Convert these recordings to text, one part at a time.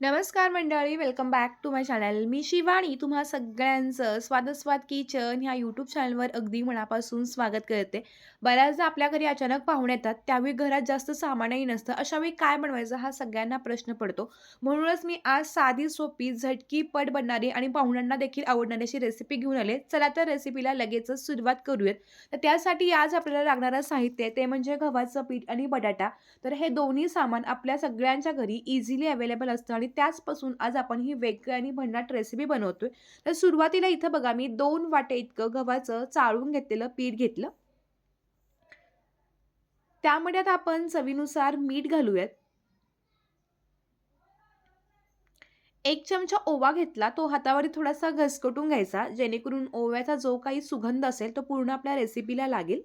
नमस्कार मंडळी, welcome back to my channel. मी शिवाणी तुम्हा सगळ्यांचं स्वादस्वाद किचन ह्या यूट्यूब चॅनलवर अगदी मनापासून स्वागत करते. बऱ्याचदा आपल्या घरी अचानक पाहुणे येतात, त्यावेळी घरात जास्त सामानही नसतं. अशावेळी काय बनवायचं हा सगळ्यांना प्रश्न पडतो. म्हणूनच मी आज साधी, सोपी, झटकी पट बनणारी आणि पाहुण्यांना देखील आवडणारी अशी रेसिपी घेऊन आले. चला तर रेसिपीला लगेचच सुरुवात करूयात. तर त्यासाठी आज आपल्याला लागणारं साहित्य ते म्हणजे गव्हाचं पीठ आणि बटाटा. तर हे दोन्ही सामान आपल्या सगळ्यांच्या घरी इझिली अवेलेबल असतं आणि त्याचपासून आज आपण ही वेगळी आणि भन्नाट रेसिपी बनवतोय. तर सुरुवातीला इथं बघा मी दोन वाटे इतकं गव्हाचं चाळून घेतलेलं पीठ घेतलं. त्यामध्ये आता आपण चवीनुसार मीठ घालूयात. एक चमचा ओवा घेतला. तो हातावर थोडासा घसकटून घ्यायचा, जेणेकरून ओव्याचा जो काही सुगंध असेल तो पूर्ण आपल्या रेसिपीला लागेल.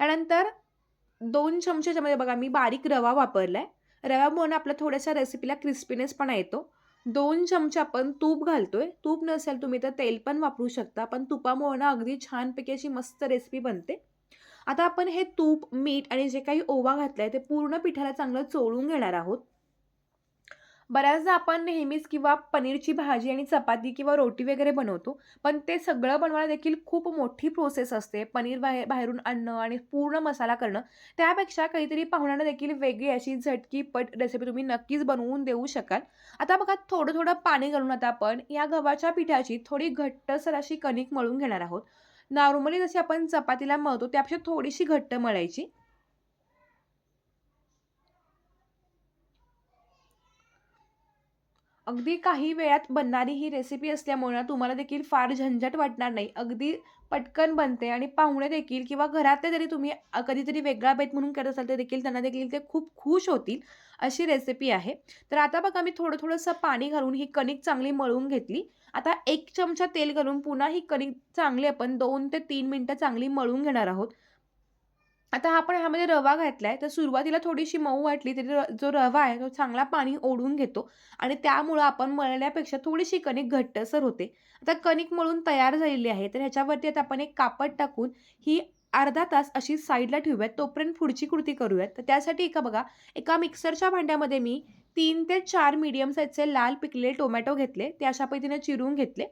त्यानंतर दोन चमचे बघा मी बारीक रवा वापरलाय. रव्यामुळे आपल्या थोड्याशा रेसिपीला क्रिस्पीनेसपणा येतो. दोन चमचे आपण तूप घालतोय. तूप नसेल तुम्ही तर तेल पण वापरू शकता. पण तुपामुळे ना अगदी छानपैकी अशी मस्त रेसिपी बनते. आता आपण हे तूप, मीठ आणि जे काही ओवा घातलाय ते पूर्ण पिठाला चांगलं चोळून घेणार आहोत. बऱ्याचदा आपण नेहमीच किंवा पनीरची भाजी आणि चपाती किंवा रोटी वगैरे बनवतो. पण ते सगळं बनवायला देखील खूप मोठी प्रोसेस असते. पनीर बाहेर बाहेरून आणणं आणि पूर्ण मसाला करणं. त्यापेक्षा काहीतरी पाहुण्यांना देखील वेगळी अशी झटकी पट रेसिपी तुम्ही नक्कीच बनवून देऊ शकाल. आता बघा थोडं-थोडं पाणी घालून आता आपण या गव्हाच्या पिठाची थोडी घट्टसर अशी कणिक मळून घेणार आहोत. नॉर्मली जशी आपण चपातीला मळतो त्यापेक्षा थोडीशी घट्ट मळायची. अगदी काही वेळात बनणारी ही रेसिपी असल्यामुळे तुम्हाला देखील फार झंझट वाटणार नाही. अगदी पटकन बनते आणि पाहुणे देखील किंवा घरातले जरी तुम्ही कधीतरी वेगळा बेत म्हणून करत असाल, तर देखील त्यांना देखील ते खूप खुश होतील, अशी रेसिपी आहे. तर आता बघा मी थोडं-थोडंसं पाणी घालून ही कणिक चांगली मळून घेतली. आता एक चमचा तेल घालून पुन्हा ही कणिक चांगली आपण दोन ते तीन मिनटं चांगली मळून घेणार आहोत. आता आपण ह्यामध्ये रवा घातला आहे तर सुरुवातीला थोडीशी मऊ वाटली तरी जो रवा आहे तो चांगला पाणी ओढून घेतो आणि त्यामुळं आपण मळल्यापेक्षा थोडीशी कणिक घट्टसर होते. आता कणिक मळून तयार झालेली आहे, तर ह्याच्यावरती आता आपण एक कापड टाकून ही अर्धा तास अशी साईडला ठेवूयात. तोपर्यंत पुढची कृती करूयात. तर त्यासाठी एका बघा, एका मिक्सरच्या भांड्यामध्ये मी तीन ते चार मीडियम साईजचे लाल पिकलेले टोमॅटो घेतले. ते अशा पद्धतीने चिरून घेतले.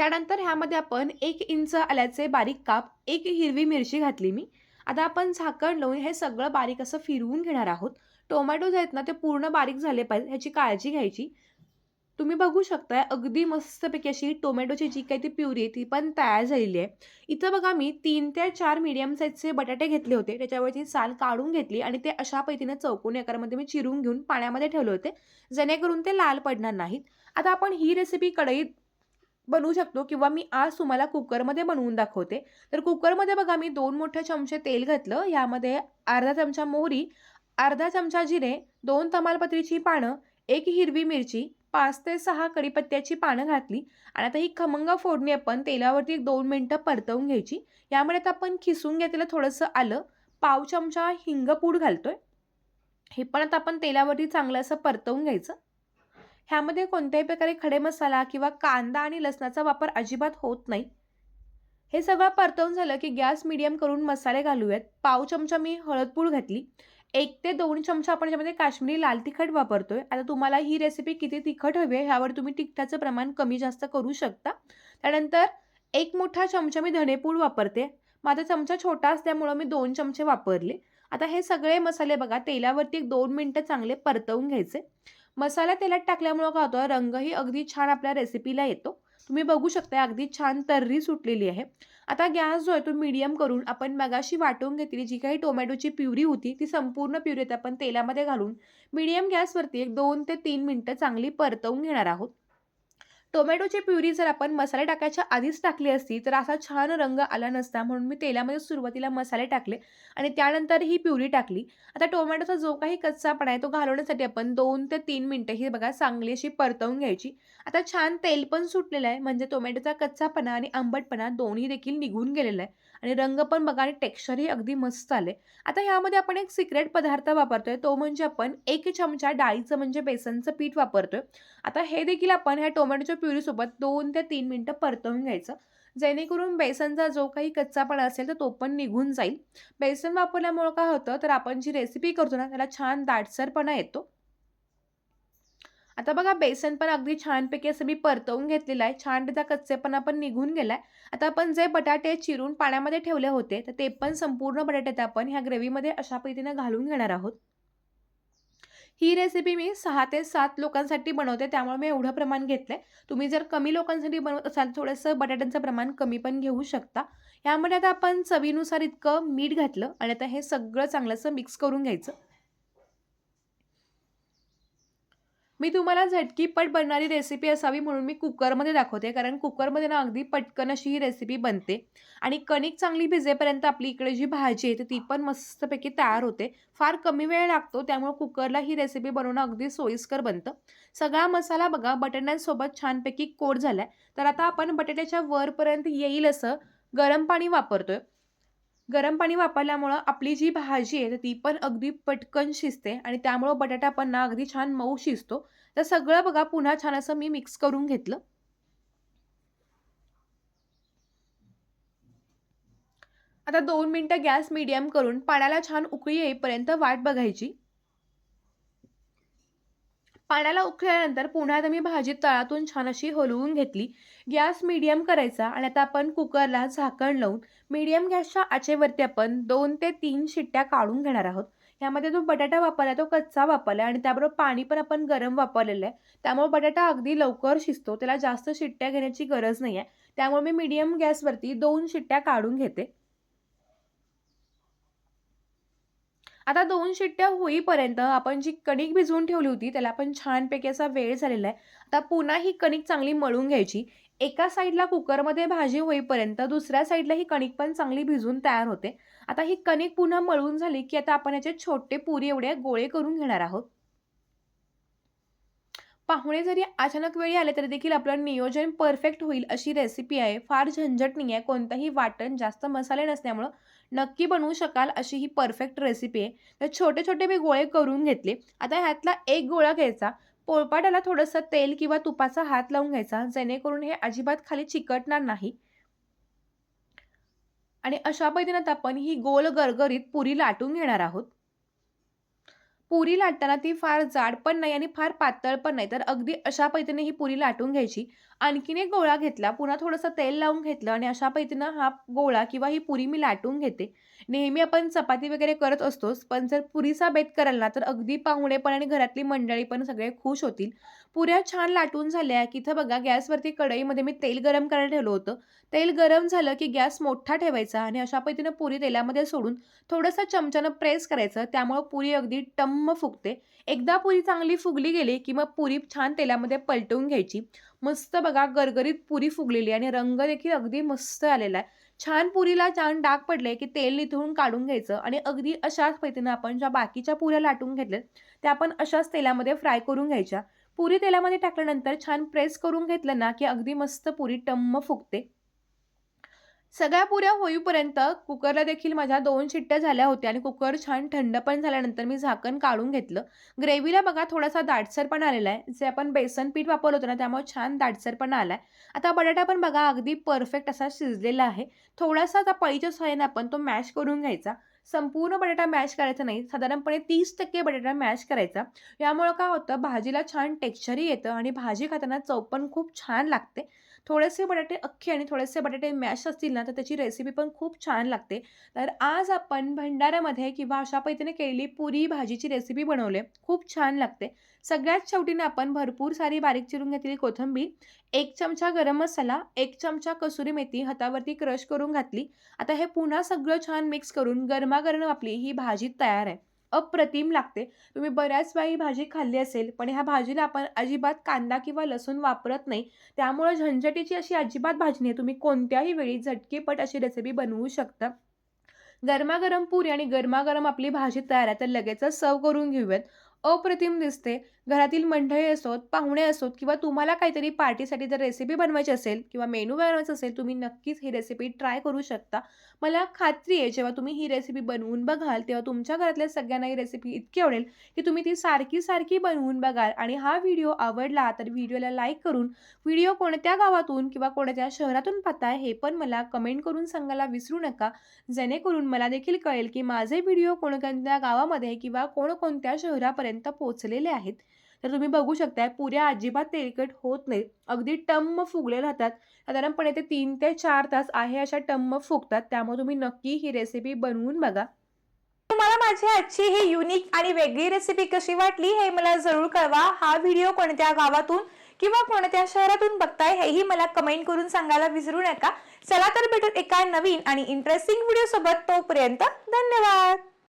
त्यानंतर ह्यामध्ये आपण एक इंच आल्याचे बारीक काप, एक हिरवी मिरची घातली मी. आता आपण झाकण लावून हे सगळं बारीक असं फिरवून घेणार आहोत. टोमॅटो जे आहेत ना ते पूर्ण बारीक झाले पाहिजे ह्याची काळजी घ्यायची. तुम्ही बघू शकताय अगदी मस्तपैकी अशी टोमॅटोची जी काही ती प्युरी आहे ती पण तयार झालेली आहे. इथं बघा मी तीन ते चार मीडियम साईजचे बटाटे घेतले होते. त्याच्यावरची साल काढून घेतली आणि ते अशा पद्धतीने चौकोनी आकारामध्ये मी चिरून घेऊन पाण्यामध्ये ठेवले होते, जेणेकरून ते लाल पडणार नाहीत. आता आपण ही रेसिपी कढईत बनवू शकतो किंवा मी आज तुम्हाला कुकरमध्ये बनवून दाखवते. तर कुकरमध्ये बघा मी दोन मोठे चमचे तेल घातलं. यामध्ये अर्धा चमचा मोहरी, अर्धा चमचा जिरे, दोन तमालपत्रीची पानं, एक हिरवी मिरची, पाच ते सहा कढीपत्त्याची पानं घातली आणि आता ही खमंग फोडणी आपण तेलावरती दोन मिनटं परतवून घ्यायची. यामध्ये आता आपण खिसून घेतलेलं थोडंसं आलं, पाव चमचा हिंगपूड घालतोय. हे पण आता आपण तेलावरती चांगलं असं परतवून घ्यायचं. ह्यामध्ये कोणत्याही प्रकारे खडे मसाला किंवा कांदा आणि लसणाचा वापर अजिबात होत नाही. हे सगळं परतवून झालं की गॅस मिडियम करून मसाले घालूयात. पाव चमचा मी हळदपूळ घातली. एक ते दोन चमचा आपण ज्यामध्ये काश्मीरी लाल तिखट वापरतोय. आता तुम्हाला ही रेसिपी किती तिखट हवी आहे ह्यावर तुम्ही तिखटाचं प्रमाण कमी जास्त करू शकता. त्यानंतर एक मोठा चमचा मी धनेपूड वापरते. माझा चमचा छोटा असल्यामुळं मी दोन चमचे वापरले. आता हे सगळे मसाले बघा तेलावरती दोन मिनटं चांगले परतवून घ्यायचे. मसाला तेलात टाकल्यामुळं काय होतं रंगही अगदी छान आपल्या रेसिपीला येतो. तुम्ही बघू शकता अगदी छान तर्री सुटलेली आहे. आता गॅस जो आहे तो मीडियम करून आपण मगाशी वाटून घेतलेली जी काही टोमॅटोची प्युरी होती ती संपूर्ण प्युरी आपण तेलामध्ये घालून मीडियम गॅसवरती एक दोन ते तीन मिनटं चांगली परतवून घेणार आहोत. टोमॅटोची प्युरी जर आपण मसाले टाकायच्या आधीच टाकली असती तर असा छान रंग आला नसता. म्हणून मी तेलामध्ये सुरुवातीला मसाले टाकले आणि त्यानंतर ही प्युरी टाकली. आता टोमॅटोचा जो काही कच्चापणा आहे तो घालवण्यासाठी आपण दोन ते तीन मिनटं ही बघा चांगली अशी परतवून घ्यायची. आता छान तेल पण सुटलेलं आहे म्हणजे टोमॅटोचा कच्चापणा आणि आंबटपणा दोन्ही देखील निघून गेलेला आहे आणि रंग पण बघा आणि टेक्स्चरही अगदी मस्त आले आता ह्यामध्ये आपण एक सिक्रेट पदार्थ वापरतोय तो म्हणजे आपण एक चमचा डाळीचं म्हणजे बेसनचं पीठ वापरतोय. आता हे देखील आपण ह्या टोमॅटोच्या प्युरीसोबत दोन ते तीन मिनटं परतवून घ्यायचं. जेणेकरून बेसनचा जो काही कच्चापणा असेल तर तो पण निघून जाईल. बेसन वापरल्यामुळं काय होतं तर आपण जी रेसिपी करतो ना त्याला छान दाटसरपणा येतो. आता बघा बेसन पण अगदी छानपैकी असं मी परतवून घेतलेलं आहे. छान त्याचा कच्चेपणा पण निघून गेलाय. आता आपण जे बटाटे चिरून पाण्यामध्ये ठेवले होते, तर ते पण संपूर्ण बटाट्यात आपण ह्या ग्रेव्हीमध्ये अशा पद्धतीने घालून घेणार आहोत. ही रेसिपी मी सहा ते सात लोकांसाठी बनवते, त्यामुळे मी एवढं प्रमाण घेतलं आहे तुम्ही जर कमी लोकांसाठी बनवत असाल, थोडंसं बटाट्यांचं प्रमाण कमी पण घेऊ शकता. यामध्ये आता आपण चवीनुसार इतकं मीठ घातलं आणि आता हे सगळं चांगलंसं मिक्स करून घ्यायचं. मी तुम्हाला झटकीपट बनणारी रेसिपी असावी म्हणून मी कुकरमध्ये दाखवते. कारण कुकरमध्ये ना अगदी पटकन अशी ही रेसिपी बनते आणि कणिक चांगली भिजेपर्यंत आपली इकडे जी भाजी आहे, ती पण मस्तपैकी तयार होते. फार कमी वेळ लागतो, त्यामुळे कुकरला ही रेसिपी बनवणं अगदी सोयीस्कर बनतं. सगळा मसाला बघा बटाट्यांसोबत छानपैकी कोट आहे तर आता आपण बटाट्याच्या वरपर्यंत येईल असं गरम पाणी वापरतोय. गरम पाणी वापरल्यामुळं आपली जी भाजी आहे, तर ती पण अगदी पटकन शिजते आणि त्यामुळं बटाटा पण ना अगदी छान मऊ शिजतो. तर सगळं बघा पुन्हा छान असं मी मिक्स करून घेतलं. आता दोन मिनिटं गॅस मीडियम करून पाण्याला छान उकळी येईपर्यंत वाट बघायची. पाण्याला उकळल्यानंतर पुन्हा आता मी भाजी तळातून छान अशी हलवून घेतली. गॅस मीडियम करायचा आणि आता आपण कुकरला झाकण लावून मीडियम गॅसच्या आचेवरती आपण दोन ते तीन शिट्ट्या काढून घेणार आहोत. यामध्ये जो बटाटा वापरला तो कच्चा वापरलाय आणि त्याबरोबर पाणी पण आपण गरम वापरलेलं आहे. त्यामुळे बटाटा अगदी लवकर शिजतो. त्याला जास्त शिट्ट्या घेण्याची गरज नाही आहे त्यामुळे मी मीडियम गॅसवरती दोन शिट्ट्या काढून घेते. आता दोन शिट्ट्या होईपर्यंत आपण जी कणिक भिजवून ठेवली होती, त्याला पण छानपैकी असा वेळ झालेला आहे. आता पुन्हा ही कणिक चांगली मळून घ्यायची. एका साईडला कुकरमध्ये भाजी होईपर्यंत दुसऱ्या साईडला ही कणिक पण चांगली भिजून तयार होते. आता ही कणिक पुन्हा मळून झाली, की आता आपण याचे छोटे पुरी एवढे गोळे करून घेणार आहोत. पाहुणे जरी अचानक वेळी आले, तरी देखील आपलं नियोजन परफेक्ट होईल अशी रेसिपी आहे. फार झंझट नाही आहे कोणतंही वाटण, जास्त मसाले नसल्यामुळं नक्की बनवू शकाल अशी ही परफेक्ट रेसिपी आहे. तर छोटे-छोटे मी गोळे करून घेतले. आता ह्यातला एक गोळा घ्यायचा, पोळपाटाला थोडंसं तेल किंवा तुपाचा हात लावून घ्यायचा, जेणेकरून हे अजिबात खाली चिकटणार नाही. आणि अशा पद्धतीनं आपण ही गोल गरगरीत पुरी लाटून घेणार आहोत. पुरी लाटताना ती फार जाड पण नाही आणि फार पातळ पण नाही. तर अगदी अशा पैतीने ही पुरी लाटून घ्यायची. आणखीन एक गोळा घेतला, पुन्हा थोडंसं तेल लावून घेतलं आणि अशा पैतीनं हा गोळा किंवा ही पुरी मी लाटून घेते. नेहमी आपण चपाती वगैरे करत असतोच, पण जर पुरीचा बेत कराल ना, तर अगदी पाहुणे पण आणि घरातली मंडळी पण सगळे खुश होतील. पुऱ्या छान लाटून झाल्या, की इथं बघा गॅसवरती कढईमध्ये मी तेल गरम करायला ठेवलं होतं. तेल गरम झालं, की गॅस मोठा ठेवायचा आणि अशा पद्धतीनं पुरी तेलामध्ये सोडून थोडंसं चमच्यानं प्रेस करायचं. त्यामुळं पुरी अगदी टम्म फुगते. एकदा पुरी चांगली फुगली गेली, की मग पुरी छान तेलामध्ये पलटवून घ्यायची. मस्त बघा गरगरीत पुरी फुगलेली आणि रंग देखील अगदी मस्त आलेला आहे. छान पुरीला छान डाग पडले, की तेल निथळून काढून घ्यायचं आणि अगदी अशाच पद्धतीनं आपण ज्या बाकीच्या पुऱ्या लाटून घेतल्यात, त्या आपण अशाच तेलामध्ये फ्राय करून घ्यायच्या. पुरी तेलामध्ये टाकल्यानंतर छान प्रेस करून घेतलं ना, की अगदी मस्त पुरी टम्म फुगते. सगळ्या पुऱ्या होईपर्यंत कुकरला देखील माझ्या दोन शिट्ट्या झाल्या होत्या आणि कुकर छान थंड पण झाल्यानंतर मी झाकण काढून घेतलं. ग्रेव्हीला बघा थोडासा दाटसरपणा आलेला आहे. जे आपण बेसन पीठ वापरलं होतं ना, त्यामुळे छान दाटसरपणा आहे आता बटाटा पण बघा अगदी परफेक्ट असा शिजलेला आहे. थोडासा आता पळीच्या सहाय्याने आपण तो मॅश करून घ्यायचा. संपूर्ण बटाटा मॅश करायचा नाही. साधारणपणे 30% बटाटा मॅश करायचा. यामुळं काय होतं, भाजीला छान टेक्स्चरही येतं आणि भाजी खाताना चव पण खूप छान लागते. थोडेसे बटाटे अख्खे आणि थोडेसे बटाटे मॅश असतील ना, तर त्याची रेसिपी पण खूप छान लागते. तर आज आपण भंडाऱ्यामध्ये किंवा अशा पद्धतीने केलेली पुरी भाजीची रेसिपी बनवली खूप छान लागते. सगळ्यात शेवटीने आपण भरपूर सारी बारीक चिरून घेतलेली कोथिंबीर, एक चमचा गरम मसाला, एक चमचा कसुरी मेथी हातावरती क्रश करून घातली. आता हे पुन्हा सगळं छान मिक्स करून गरम करणं आपली ही भाजी तयार आहे. अप्रतिम लागते. तुम्ही बऱ्याच वेळा ही भाजी खाल्ली असेल, पण ह्या भाजीला आपण अजिबात कांदा किंवा लसूण वापरत नाही. त्यामुळं झंझटीची अशी अजिबात भाजी नाही. तुम्ही कोणत्याही वेळी झटकेपट अशी रेसिपी बनवू शकता. गरमागरम पुरी आणि गरमागरम आपली भाजी तयार आहे. तर लगेचच सर्व करून घेऊयात. अप्रतिम दिसते. घरातील मंडळी असोत, पाहुणे असोत किंवा तुम्हाला काहीतरी पार्टीसाठी जर रेसिपी बनवायची असेल किंवा मेनू बनवायचा असेल, तुम्ही नक्कीच ही रेसिपी ट्राय करू शकता. मला खात्री आहे जेव्हा तुम्ही ही रेसिपी बनवून बघाल, तेव्हा तुमच्या घरातल्या सगळ्यांना ही रेसिपी इतकी आवडेल, की तुम्ही ती सारखी-सारखी बनवून बघाल आणि हा व्हिडिओ आवडला तर व्हिडिओला लाईक करून व्हिडिओ कोणत्या गावातून किंवा कोणत्या शहरातून पाहताय हे पण मला कमेंट करून सांगायला विसरू नका. जेणेकरून मला देखील कळेल, की माझे व्हिडिओ कोणकोणत्या गावामध्ये किंवा कोणकोणत्या शहरापर्यंत पोहोचलेले आहेत. तर तुम्ही बघू शकताय पुऱ्या अजिबात तेलकट होत नाहीत. अगदी टम्म फुगले राहतात. साधारणपणे ते तीन ते चार तास आहे अशा टम्म फुगतात. त्यामुळे तुम्ही नक्की ही रेसिपी बनवून बघा. तुम्हाला माझी आजची ही युनिक आणि वेगळी रेसिपी कशी वाटली हे मला जरूर कळवा. हा व्हिडिओ कोणत्या गावातून किंवा कोणत्या शहरातून बघताय हेही मला कमेंट करून सांगायला विसरू नका. चला तर भेटू एका नवीन आणि इंटरेस्टिंग व्हिडिओ सोबत तोपर्यंत धन्यवाद.